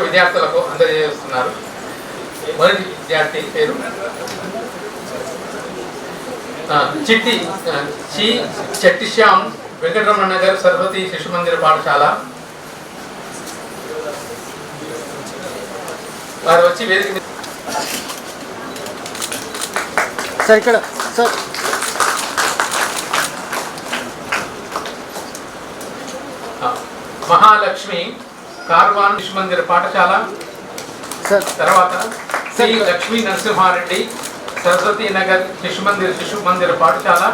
విద్యార్థులకు అందజేస్తున్నారు మొదటి విద్యార్థి పేరు? చిట్టి ఆ, చి చెట్టి శ్యామ్ వెంకటరమణ నగర్ సరస్వతి శిశు మందిర పాఠశాల. వారు వచ్చి వేదిక సార్ ఇక్కడ సార్. మహాలక్ష్మి కార్వాన్ శిశు మందిర పాఠశాల తర్వాత శ్రీ లక్ష్మీ నరసింహారెడ్డి సరస్వతి నగర్ శిశు మందిర్ శిశు మందిర పాఠశాల.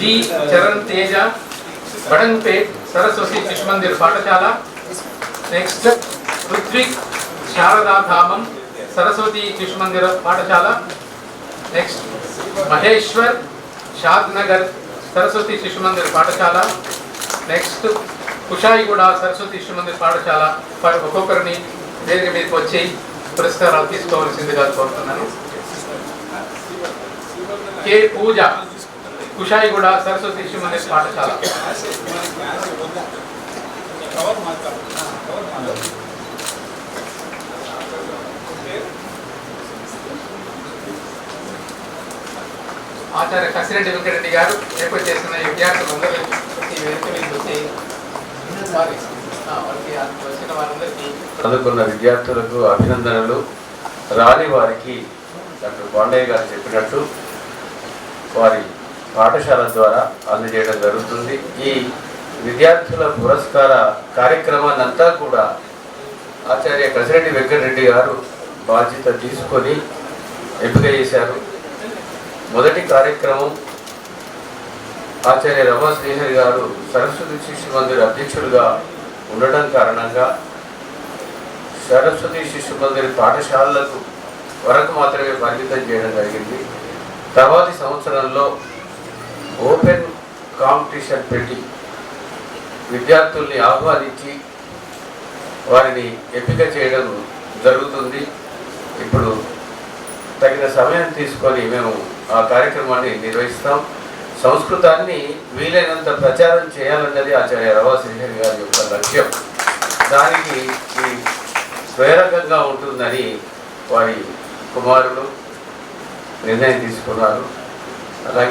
జి చరణ్ తేజ బడంగ్పేట్ సరస్వతి శిశు మందిర్ పాఠశాల. నెక్స్ట్ ఋత్విక్ శారదా ధామం సరస్వతి శిశు మందిర పాఠశాల. నెక్స్ట్ మహేశ్వర్ షాద్ నగర్ సరస్వతి శిశు మందిర్ పాఠశాల. నెక్స్ట్ కుషాయి కూడా సరస్వతి ఇష్టమంది పాఠశాల ఒక్కొక్కరిని వేదిక మీదకి వచ్చి పురస్కారాలు తీసుకోవాల్సిందిగా కోరుతున్నాను. కే పూజ కుషాయిగూడ సరస్వతి ఇష్టమంది పాఠశాల. ఆచార్య కసిరెడ్డి వెంకటరెడ్డి గారు ఏర్పాటు చేసిన విద్యార్థులందరూ ఈ వేదిక వచ్చి చదువుకున్న విద్యార్థులకు అభినందనలు. రాని వారికి డాక్టర్ బాండయ్య గారు చెప్పినట్టు వారి పాఠశాల ద్వారా అందజేయడం జరుగుతుంది. ఈ విద్యార్థుల పురస్కార కార్యక్రమాన్ని అంతా కూడా ఆచార్య కసిరెడ్డి వెంకటరెడ్డి గారు బాధ్యత తీసుకొని ఎంపిక చేశారు. మొదటి కార్యక్రమం ఆచార్య రమా శ్రీహరి గారు సరస్వతి శిష్యు మందిర్ అధ్యక్షులుగా ఉండటం కారణంగా సరస్వతి శిశు మందిర్ పాఠశాలలకు వరకు మాత్రమే పరిమితం చేయడం జరిగింది. తర్వాతి సంవత్సరంలో ఓపెన్ కాంపిటీషన్ పెట్టి విద్యార్థుల్ని ఆహ్వానించి వారిని ఎంపిక చేయడం జరుగుతుంది. ఇప్పుడు తగిన సమయం తీసుకొని మేము ఆ కార్యక్రమాన్ని నిర్వహిస్తాం. సంస్కృతాన్ని వీలైనంత ప్రచారం చేయాలన్నది ఆచార్య రవా గారి యొక్క లక్ష్యం. దానికి ఈ ప్రేరకంగా ఉంటుందని వారి కుమారుడు నిర్ణయం తీసుకున్నారు. అలాగే